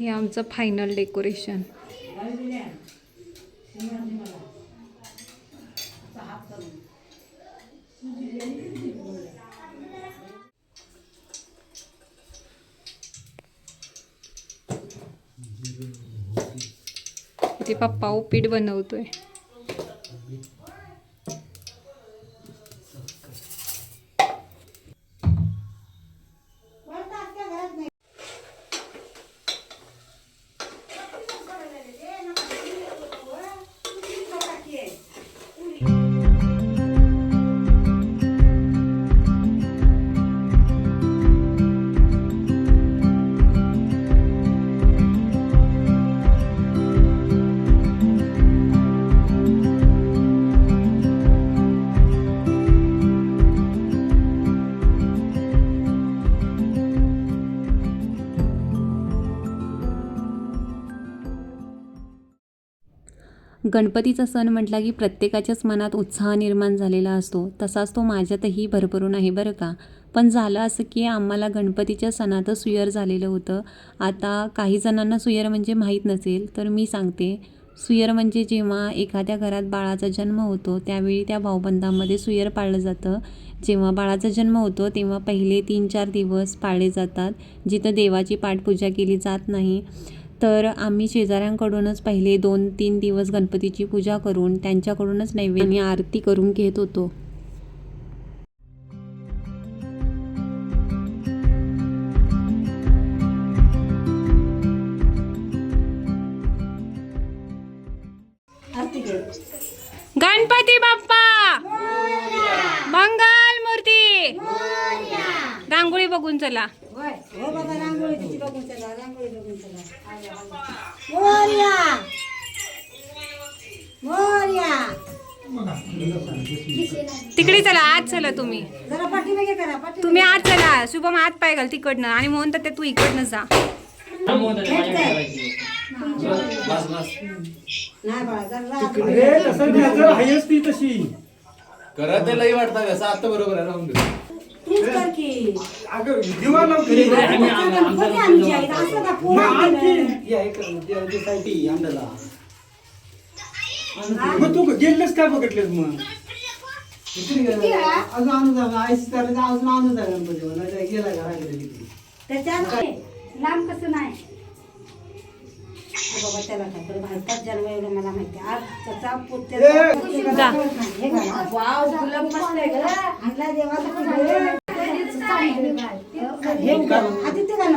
हे आमचं final decoration इथे पप्पा उपीट बनवतोय. गणपतीचा सण म्हटला की प्रत्येकाच्याच मनात उत्साह निर्माण झालेला असतो. तसाच तो माझ्यातही भरभरून आहे बरं का. पण झालं असं की आम्हाला गणपतीच्या सणातच सुयर झालेलं होतं. आता काही जणांना सुयर म्हणजे माहीत नसेल तर मी सांगते. सुयर म्हणजे जेव्हा एखाद्या घरात बाळाचा जन्म होतो त्यावेळी त्या भाऊबंधामध्ये सुयर पाळलं जातं. जेव्हा बाळाचा जन्म होतो तेव्हा पहिले तीन चार दिवस पाळले जातात. जिथं देवाची पाठपूजा केली जात नाही. तर आम्ही शेजाऱ्यांकडूनच पहिले दोन तीन दिवस गणपतीची पूजा करून त्यांच्याकडूनच नैवेद्य आरती करून घेत होतो. गणपती बाप्पा! मंगल मूर्ती! रांगोळी बघून चला. हो बाबा रांगोळी तिची बघून चला रांगोळी बघून चला. मोर्या. मोर्या. तिकडे चला आज चला तुम्ही. जरा पाठीमागे करा पाठी तुम्ही आज चला शुभम आत पाय घाल तिकडनं. आणि मोहन तर ते तू इकडनं जा. नाही बाळा जरा राहा. अरे तसं नाही जर आहेच ती तशी. करत ते लई वाटतं कसं आता बरोबर आहे राहून दे. तूच कर की. अगं दिवा लावते गणपती आमची आहेत. असं का पोरं केलं? मग तू गेलेस काय बघितलेस मग? त्याच्यात लांब कसं नाही. अरे बाबा त्याला काय भारतात जन्म एवढं मला माहिती. आज त्याचा जा. हे. आणला देवाचा पुतळा. हे घाला. आधी ते घाला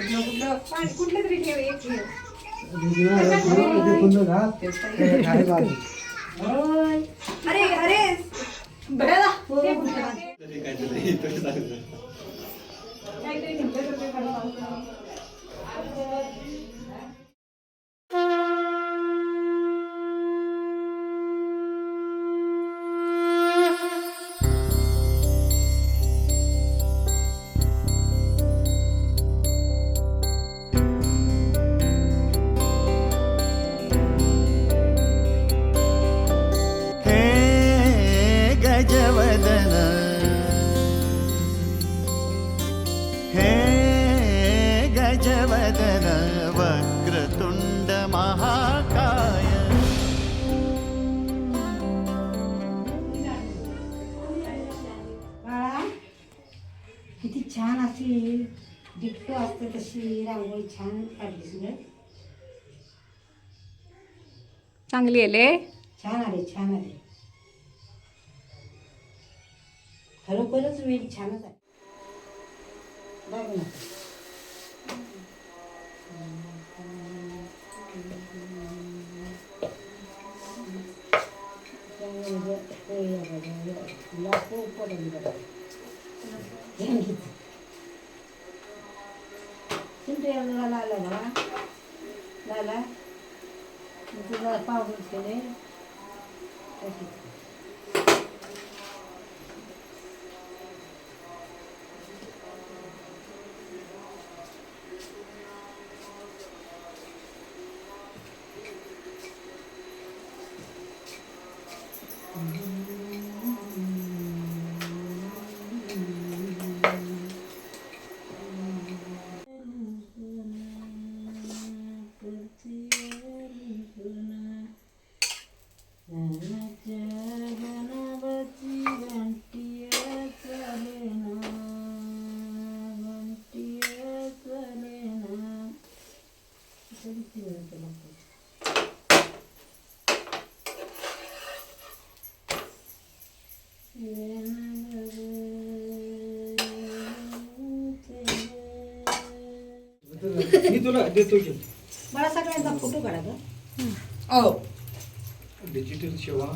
गणपती तरी बाबा एक काय गणपती अरे अरे बघा हो, किती छान अशी डिक्टो असते तशी रांगोळी छान काढलीस ग चांगली आले छान आले छान आले. खरोखरच वेळ छानच आहे. बघ ना. चिंटू लाला बघा लाला तुला पावडर केले तुला देतो की. मला सगळ्यांचा फोटो काढा ग. हो. डिजिटल सेवा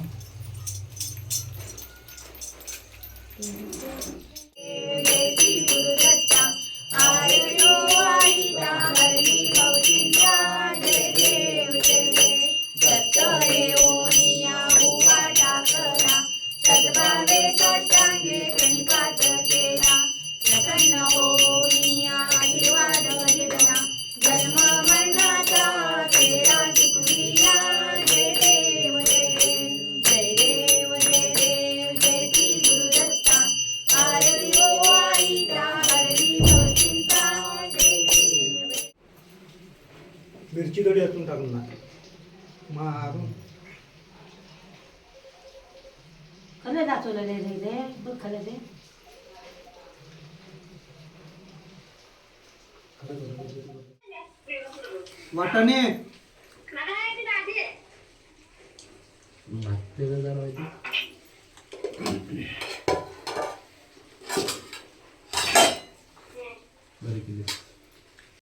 मिरची दडी यातून टाकून ना. मारून. खरं दाखवलं रे रे रे. बघ खरं रे वाटाणे